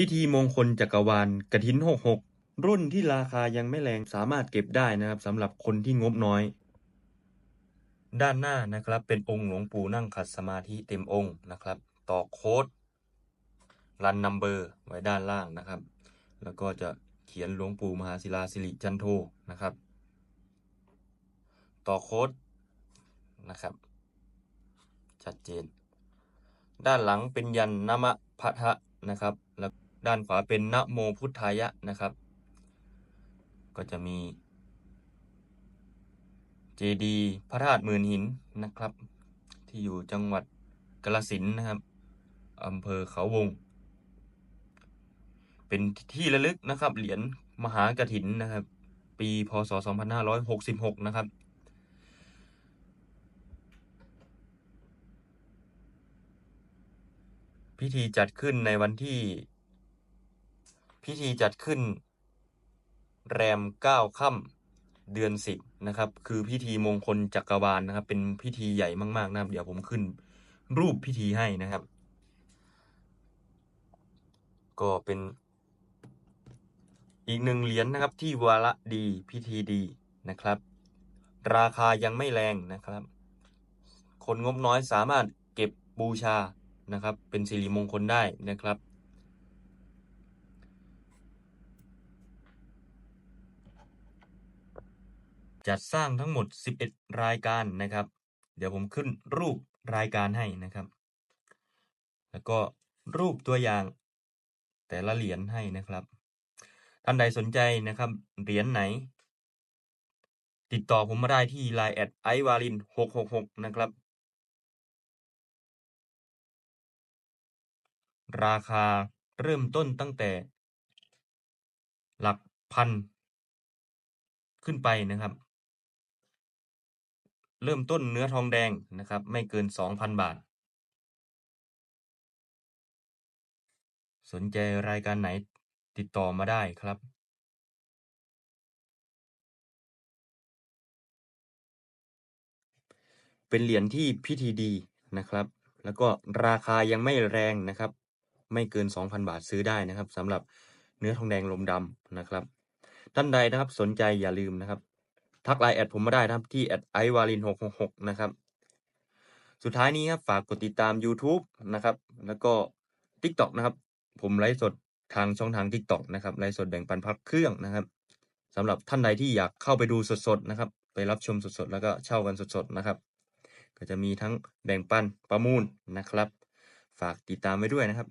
พิธีมงคลจักรวาลกฐิน 66 รุ่นที่ราคายังไม่แรงสามารถเก็บได้นะครับสำหรับคนที่งบน้อย ด้านหน้านะครับเป็นองค์หลวงปู่นั่งขัดสมาธิเต็มองค์นะครับต่อโค้ดรันนัมเบอร์ไว้ด้านล่างนะครับ แล้วก็จะเขียนหลวงปู่มหาศิลาสิริจันโทนะครับ ต่อโค้ดนะครับ ชัดเจน ด้านหลังเป็นยันนมะพะทะนะครับ ด้านขวาเป็นนะโมพุทธายะนะครับ ก็จะมีเจดีพระธาตุหมื่นหินนะครับ ที่อยู่จังหวัดกาฬสินนะครับอำเภอเขาวง เป็นที่ระลึกนะครับ เหรียญมหากถินนะครับ ปีพศ 2566 นะครับพิธีจัดขึ้นในวันที่ พิธีจัดขึ้น แรมเก้าค่ำเดือนสิบนะครับ คือพิธีมงคลจักรวาลนะครับ เป็นพิธีใหญ่มากๆนะครับ เดี๋ยวผมขึ้นรูปพิธีให้นะครับ ก็เป็นอีกหนึ่งเหรียญนะครับที่วาระดีพิธีดีนะครับ ราคายังไม่แรงนะครับ คนงบน้อยสามารถเก็บบูชานะครับ เป็นสิริมงคลได้นะครับ จัดสร้างทั้งหมด 11 รายการนะครับ เดี๋ยวผมขึ้นรูปรายการให้นะครับ แล้วก็รูปตัวอย่างแต่ละเหรียญให้นะครับ ท่านใดสนใจนะครับ เหรียญไหน ติดต่อผมมาได้ที่ Line แอดไอวาลิน666นะครับ ราคาเริ่มต้นตั้งแต่ หลักพัน ขึ้นไปนะครับ เริ่มต้นเนื้อทองแดงนะครับ ไม่เกิน 2,000 บาท สนใจรายการไหนติดต่อมาได้ครับเป็นเหรียญที่พิธีดีนะครับ แล้วก็ราคายังไม่แรงนะครับ ไม่เกิน 2,000 บาทซื้อได้นะครับสำหรับเนื้อทองแดงลมดำนะครับ ท่านใดนะครับสนใจอย่าลืมนะครับ ทักไลน์แอดผมมาได้นะครับ ที่แอดไอวาลิน666นะครับ สุดท้ายนี้ครับฝากกดติดตาม YouTube นะครับ แล้วก็ TikTok นะครับ ผมไลฟ์สดทางช่องทาง TikTok นะครับไลฟ์สดแบ่งปันพักเครื่องนะครับสำหรับท่านใดที่อยากเข้าไปดูสดๆนะครับ ไปรับชมสดๆแล้วก็เช่ากันสดๆนะครับ ก็จะมีทั้งแบ่งปันประมูลนะครับ ฝากติดตามไว้ด้วยนะครับ